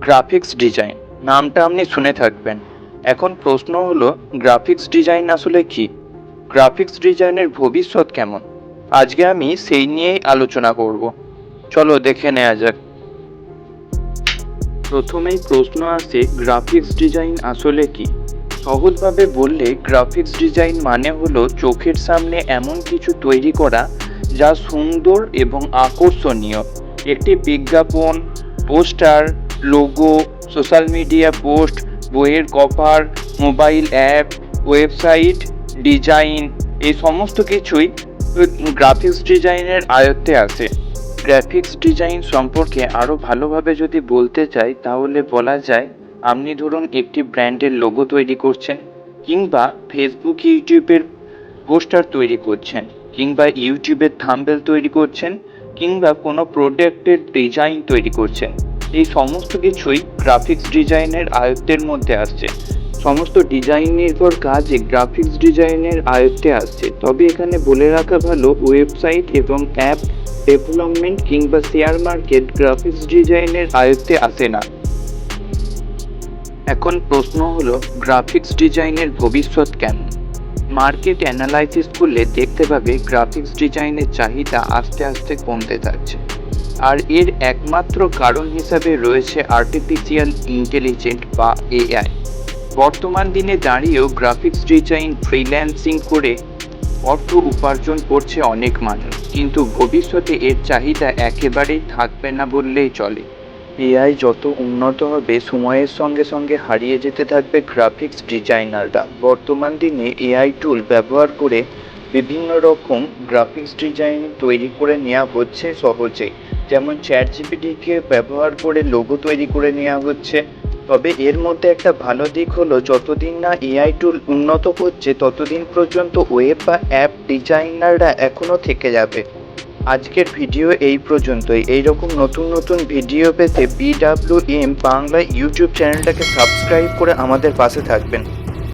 Graphics design নামটা আপনি শুনে থাকবেন। এখন প্রশ্ন হলো গ্রাফিক্স ডিজাইন আসলে কি? গ্রাফিক্স ডিজাইনের ভবিষ্যৎ কেমন? আজকে আমি সেই নিয়েই আলোচনা করব। চলো দেখে নেওয়া যাক। প্রথমেই প্রশ্ন আসে গ্রাফিক্স ডিজাইন আসলে কি? সহজভাবে বললে গ্রাফিক্স ডিজাইন মানে হলো চোখের সামনে এমন কিছু তৈরি করা যা সুন্দর এবং আকর্ষণীয়। একটি বিজ্ঞাপন, poster logo social media post বইয়ের cover mobile app website design এই সমস্ত কিছুই গ্রাফিক্স ডিজাইনের আয়ত্তে আসে গ্রাফিক্স ডিজাইন সম্পর্কে আরও ভালোভাবে যদি বলতে চাই, তাহলে বলা যায়, আপনি ধরুন একটি ব্র্যান্ডের লোগো তৈরি করছেন, কিংবা ফেসবুক ইউটিউবের পোস্টার তৈরি করছেন, কিংবা ইউটিউবের থাম্বেল তৈরি করছেন, কিংবা কোনো প্রোডাক্টের ডিজাইন তৈরি করছেন। এই সমস্ত কিছুই গ্রাফিক্স ডিজাইনের আয়ত্তের মধ্যে আসছে। সমস্ত ডিজাইন নির্ভর কাজে গ্রাফিক্স ডিজাইনের আয়ত্তে আসছে। তবে এখানে বলে রাখা ভালো ওয়েবসাইট এবং অ্যাপ ডেভেলপমেন্ট কিংবা শেয়ার মার্কেট গ্রাফিক্স ডিজাইনের আয়ত্তে আসে না। এখন প্রশ্ন হলো গ্রাফিক্স ডিজাইনের ভবিষ্যৎ কেমন? মার্কেট অ্যানালাইসিস করলে দেখতে পাবে গ্রাফিক্স ডিজাইনের চাহিদা আস্তে আস্তে কমতে থাকছে আর এর একমাত্র কারণ হিসাবে রয়েছে আর্টিফিশিয়াল ইন্টেলিজেন্ট বা এআই বর্তমান দিনে দাঁড়িয়েও গ্রাফিক্স ডিজাইন ফ্রিল্যান্সিং করে অর্থ উপার্জন করছে অনেক মানুষ। কিন্তু ভবিষ্যতে এর চাহিদা একেবারেই থাকবে না বললেই চলে। এআই যত উন্নত হবে, সময়ের সঙ্গে সঙ্গে হারিয়ে যেতে থাকবে গ্রাফিক্স ডিজাইনাররা বর্তমান দিনে এআই টুল ব্যবহার করে বিভিন্ন রকম গ্রাফিক্স ডিজাইন তৈরি করে নেওয়া হচ্ছে সহজেই যেমন চ্যাট জিপিটিকে ব্যবহার করে লোগো তৈরি করে নেওয়া হচ্ছে। তবে এর মধ্যে একটা ভালো দিক হলো, যতদিন না এআই টুল উন্নত হচ্ছে, ততদিন পর্যন্ত ওয়েব বা অ্যাপ ডিজাইনাররা এখনও থেকে যাবে। আজকের ভিডিও এই পর্যন্তই। এই রকম নতুন নতুন ভিডিও পেতে B W M Bangla YouTube চ্যানেলটাকে সাবস্ক্রাইব করে আমাদের পাশে থাকবেন।